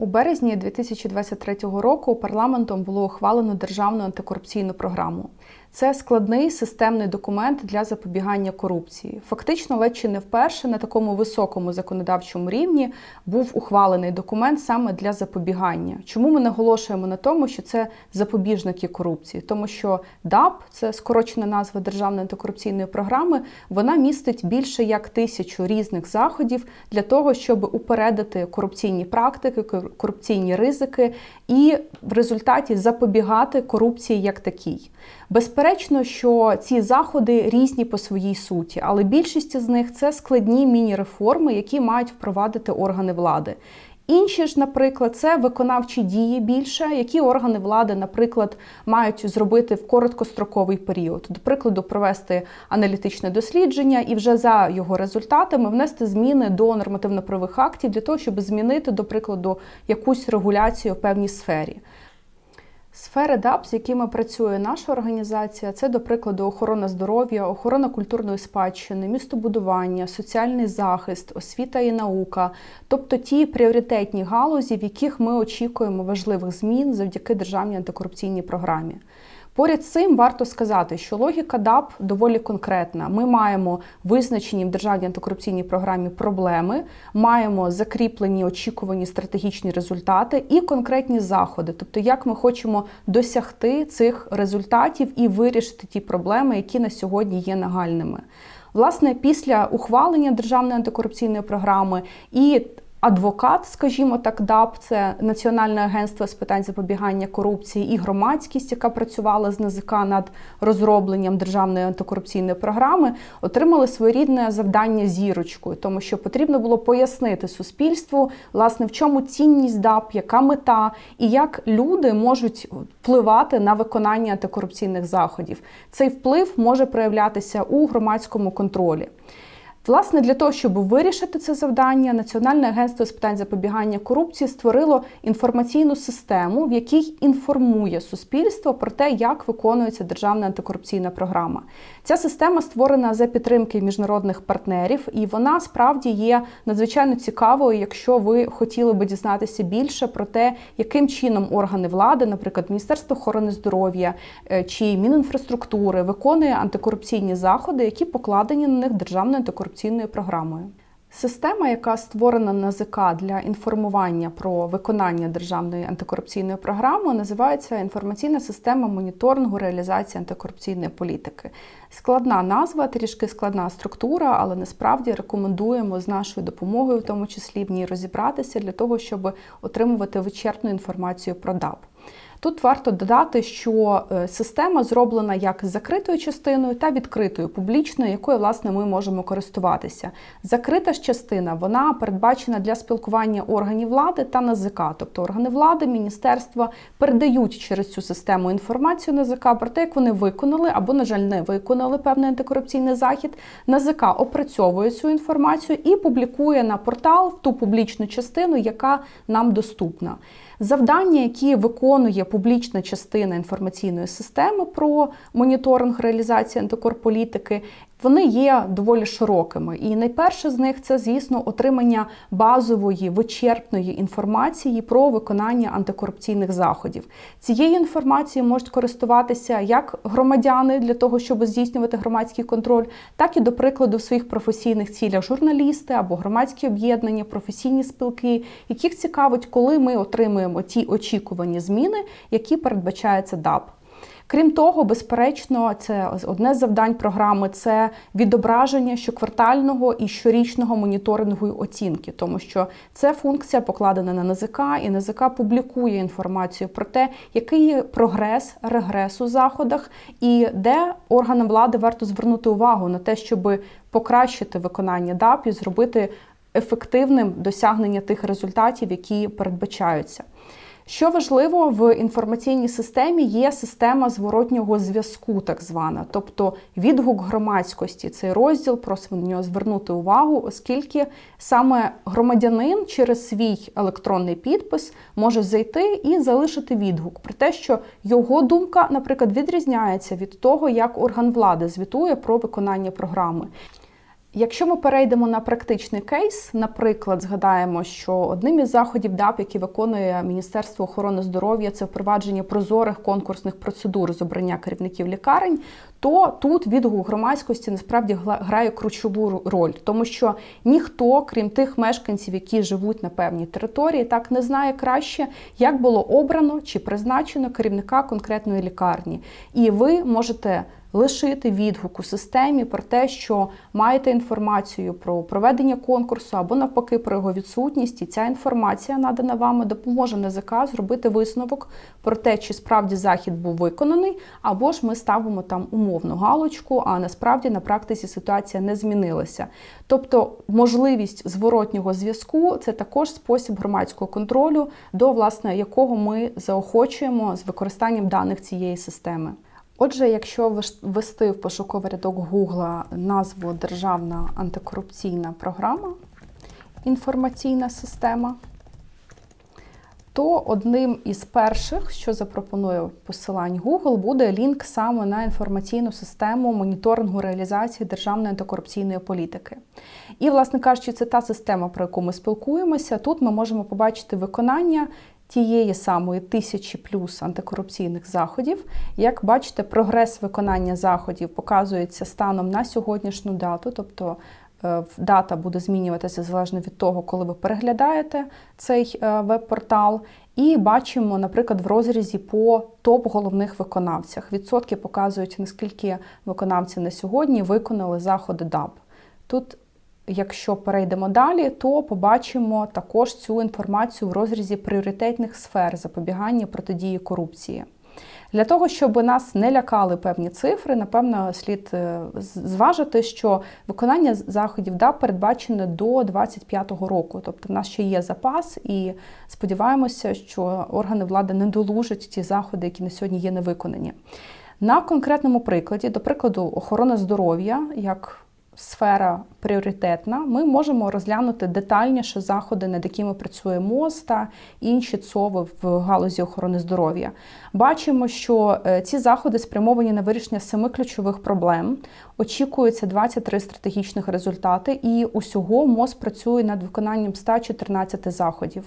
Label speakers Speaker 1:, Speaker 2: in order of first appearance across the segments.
Speaker 1: У березні 2023 року парламентом було ухвалено державну антикорупційну програму. Це складний системний документ для запобігання корупції. Фактично, ледь чи не вперше на такому високому законодавчому рівні був ухвалений документ саме для запобігання. Чому ми наголошуємо на тому, що це запобіжники корупції? Тому що ДАП, це скорочена назва Державної антикорупційної програми, вона містить більше як тисячу різних заходів для того, щоб упередити корупційні практики, корупційні ризики і в результаті запобігати корупції як такій. Безперечно, що ці заходи різні по своїй суті, але більшість з них це складні міні-реформи, які мають впровадити органи влади. Інші ж, наприклад, це виконавчі дії більше, які органи влади, наприклад, мають зробити в короткостроковий період, до прикладу, провести аналітичне дослідження і вже за його результатами внести зміни до нормативно-правових актів для того, щоб змінити, до прикладу, якусь регуляцію в певній сфері. Сфери ДАП, з якими працює наша організація, це, до прикладу, охорона здоров'я, охорона культурної спадщини, містобудування, соціальний захист, освіта і наука, тобто ті пріоритетні галузі, в яких ми очікуємо важливих змін завдяки державній антикорупційній програмі. Поряд з цим варто сказати, що логіка ДАП доволі конкретна. Ми маємо визначені в державній антикорупційній програмі проблеми, маємо закріплені очікувані стратегічні результати і конкретні заходи, тобто як ми хочемо досягти цих результатів і вирішити ті проблеми, які на сьогодні є нагальними. Власне, після ухвалення державної антикорупційної програми і Адвокат, скажімо так, ДАП, це Національне агентство з питань запобігання корупції і громадськість, яка працювала з НАЗК над розробленням державної антикорупційної програми, отримали своєрідне завдання зірочкою, тому що потрібно було пояснити суспільству, власне, в чому цінність ДАП, яка мета і як люди можуть впливати на виконання антикорупційних заходів. Цей вплив може проявлятися у громадському контролі. Власне, для того, щоб вирішити це завдання, Національне агентство з питань запобігання корупції створило інформаційну систему, в якій інформує суспільство про те, як виконується державна антикорупційна програма. Ця система створена за підтримки міжнародних партнерів, і вона справді є надзвичайно цікавою, якщо ви хотіли би дізнатися більше про те, яким чином органи влади, наприклад, Міністерство охорони здоров'я е, чи Мінінфраструктури, виконує антикорупційні заходи, які покладені на них державною антикорупційною антикорупційною програмою. Система, яка створена НАЗК для інформування про виконання державної антикорупційної програми, називається інформаційна система моніторингу реалізації антикорупційної політики. Складна назва, трішки складна структура, але насправді рекомендуємо з нашою допомогою, в тому числі в ній розібратися для того, щоб отримувати вичерпну інформацію про ДАП. Тут варто додати, що е, система зроблена як закритою частиною та відкритою публічною, якою власне ми можемо користуватися. Закрита ж частина вона передбачена для спілкування органів влади та НАЗК, тобто органи влади, міністерства передають через цю систему інформацію НАЗК про те, як вони виконали або, на жаль, не виконали певний антикорупційний захід. НАЗК опрацьовує цю інформацію і публікує на портал в ту публічну частину, яка нам доступна. Завдання, які виконує публічна частина інформаційної системи про моніторинг реалізації антикорполітики, вони є доволі широкими. І найперше з них це, звісно, отримання базової вичерпної інформації про виконання антикорупційних заходів. Цією інформацією можуть користуватися як громадяни для того, щоб здійснювати громадський контроль, так і, до прикладу, в своїх професійних цілях журналісти або громадські об'єднання, професійні спілки, яких цікавить, коли ми отримуємо ті очікувані зміни, які передбачається ДАП. Крім того, безперечно, це одне з завдань програми це відображення щоквартального і щорічного моніторингу і оцінки, тому що це функція покладена на НЗК, і НЗК публікує інформацію про те, який є прогрес, регрес у заходах, і де органам влади варто звернути увагу на те, щоб покращити виконання ДАП і зробити ефективним досягнення тих результатів, які передбачаються. Що важливо в інформаційній системі є система зворотнього зв'язку, так звана, тобто відгук громадськості. Цей розділ просимо на нього звернути увагу, оскільки саме громадянин через свій електронний підпис може зайти і залишити відгук про те, що його думка, наприклад, відрізняється від того, як орган влади звітує про виконання програми. Якщо ми перейдемо на практичний кейс, наприклад, згадаємо, що одним із заходів ДАП, які виконує Міністерство охорони здоров'я, це впровадження прозорих конкурсних процедур з обрання керівників лікарень, то тут відгук громадськості насправді грає ключову роль, тому що ніхто, крім тих мешканців, які живуть на певній території, так не знає краще, як було обрано чи призначено керівника конкретної лікарні. І ви можете лишити відгук у системі про те, що маєте інформацію про проведення конкурсу або навпаки про його відсутність, і ця інформація надана вами допоможе НЗК зробити висновок про те, чи справді захід був виконаний, або ж ми ставимо там умовну галочку, а насправді на практиці ситуація не змінилася. Тобто можливість зворотнього зв'язку це також спосіб громадського контролю, до власне якого ми заохочуємо з використанням даних цієї системи. Отже, якщо ввести в пошуковий рядок Гугла назву Державна антикорупційна програма, інформаційна система, то одним із перших, що запропонує посилань Google, буде лінк саме на інформаційну систему моніторингу реалізації державної антикорупційної політики. І, власне кажучи, це та система, про яку ми спілкуємося. Тут ми можемо побачити виконання тієї самої тисячі плюс антикорупційних заходів. Як бачите, прогрес виконання заходів показується станом на сьогоднішню дату, тобто е, дата буде змінюватися залежно від того, коли ви переглядаєте цей е, веб-портал. І бачимо, наприклад, в розрізі по топ-головних виконавцях. Відсотки показують, наскільки виконавці на сьогодні виконали заходи ДАБ. Тут Якщо перейдемо далі, то побачимо також цю інформацію в розрізі пріоритетних сфер запобігання протидії корупції. Для того, щоб нас не лякали певні цифри, напевно, слід е, зважити, що виконання заходів ДАП передбачене до 2025 року. Тобто в нас ще є запас, і сподіваємося, що органи влади не долужать ті заходи, які на сьогодні є невиконані. На конкретному прикладі, до прикладу, охорона здоров'я, як сфера пріоритетна, ми можемо розглянути детальніше заходи, над якими працює МОЗ та інші ЦОВи в галузі охорони здоров'я. Бачимо, що е, ці заходи спрямовані на вирішення семи ключових проблем. Очікується 23 стратегічних результати, і усього МОЗ працює над виконанням 114 заходів.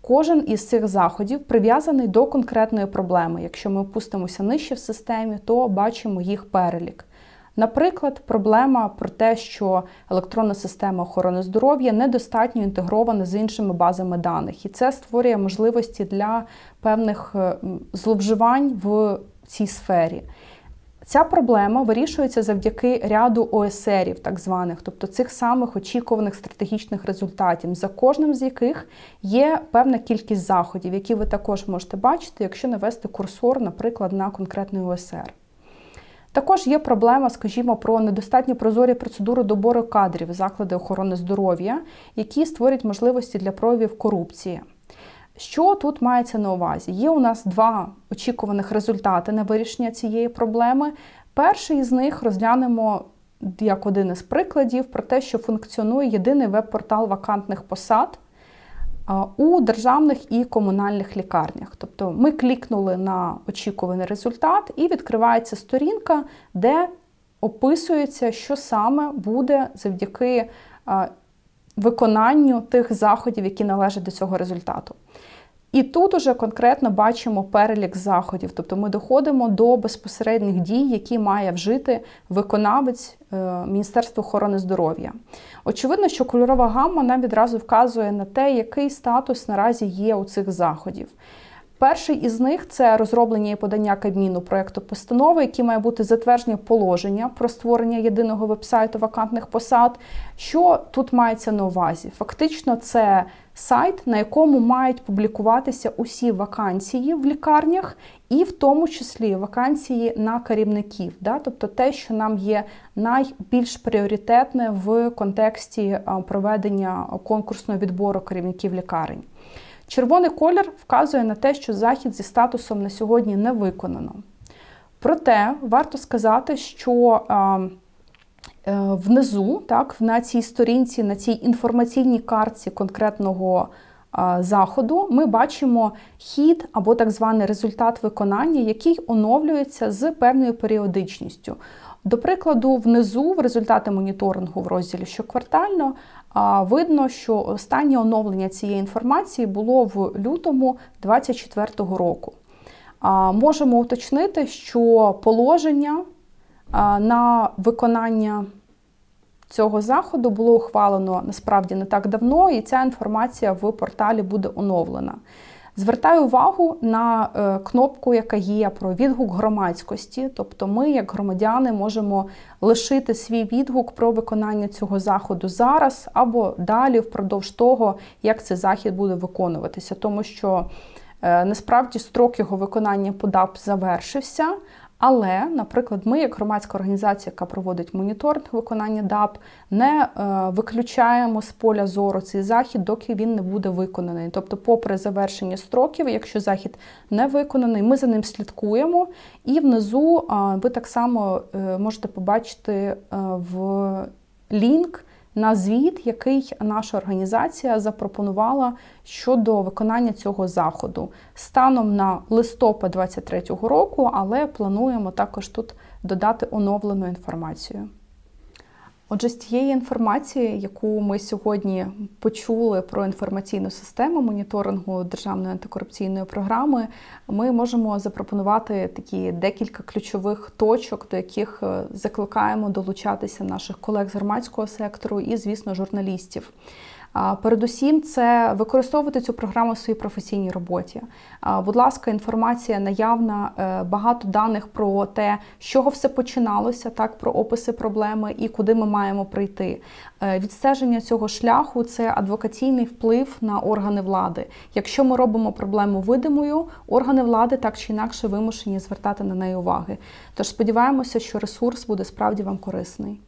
Speaker 1: Кожен із цих заходів прив'язаний до конкретної проблеми. Якщо ми опустимося нижче в системі, то бачимо їх перелік. Наприклад, проблема про те, що електронна система охорони здоров'я недостатньо інтегрована з іншими базами даних, і це створює можливості для певних е, зловживань в цій сфері. Ця проблема вирішується завдяки ряду ОСРів, так званих, тобто цих самих очікуваних стратегічних результатів, за кожним з яких є певна кількість заходів, які ви також можете бачити, якщо навести курсор, наприклад, на конкретний ОСР. Також є проблема, скажімо, про недостатньо прозорі процедури добору кадрів заклади охорони здоров'я, які створюють можливості для проявів корупції. Що тут мається на увазі? Є у нас два очікуваних результати на вирішення цієї проблеми. Перший із них розглянемо як один із прикладів про те, що функціонує єдиний веб-портал вакантних посад у державних і комунальних лікарнях. Тобто ми клікнули на очікуваний результат, і відкривається сторінка, де описується, що саме буде завдяки виконанню тих заходів, які належать до цього результату. І тут уже конкретно бачимо перелік заходів, тобто ми доходимо до безпосередніх дій, які має вжити виконавець е, Міністерства охорони здоров'я. Очевидно, що кольорова гамма нам відразу вказує на те, який статус наразі є у цих заходів. Перший із них це розроблення і подання Кабміну проєкту постанови, який має бути затвердження положення про створення єдиного вебсайту вакантних посад. Що тут мається на увазі? Фактично, це сайт, на якому мають публікуватися усі вакансії в лікарнях, і в тому числі вакансії на керівників, да? тобто те, що нам є найбільш пріоритетне в контексті проведення конкурсного відбору керівників лікарень. Червоний колір вказує на те, що захід зі статусом на сьогодні не виконано. Проте варто сказати, що е, внизу, так, на цій сторінці, на цій інформаційній картці конкретного заходу, ми бачимо хід або так званий результат виконання, який оновлюється з певною періодичністю. До прикладу, внизу в результати моніторингу в розділі щоквартально видно, що останнє оновлення цієї інформації було в лютому 2024 року. Можемо уточнити, що положення на виконання цього заходу було ухвалено насправді не так давно, і ця інформація в порталі буде оновлена. Звертаю увагу на е, кнопку, яка є про відгук громадськості. Тобто, ми, як громадяни, можемо лишити свій відгук про виконання цього заходу зараз або далі, впродовж того, як цей захід буде виконуватися, тому що е, насправді строк його виконання по ДАП завершився. Але, наприклад, ми, як громадська організація, яка проводить моніторинг виконання ДАП, не е, виключаємо з поля зору цей захід, доки він не буде виконаний. Тобто, попри завершення строків, якщо захід не виконаний, ми за ним слідкуємо. І внизу ви так само е, можете побачити е, в лінк на звіт, який наша організація запропонувала щодо виконання цього заходу станом на листопад 2023 року, але плануємо також тут додати оновлену інформацію. Отже, з тієї інформації, яку ми сьогодні почули про інформаційну систему моніторингу Державної антикорупційної програми, ми можемо запропонувати такі декілька ключових точок, до яких е, закликаємо долучатися наших колег з громадського сектору і, звісно, журналістів. Передусім, це використовувати цю програму в своїй професійній роботі. Будь ласка, інформація наявна, е, багато даних про те, з чого все починалося, так про описи проблеми і куди ми маємо прийти. Е, відстеження цього шляху це адвокаційний вплив на органи влади. Якщо ми робимо проблему видимою, органи влади так чи інакше вимушені звертати на неї уваги. Тож сподіваємося, що ресурс буде справді вам корисний.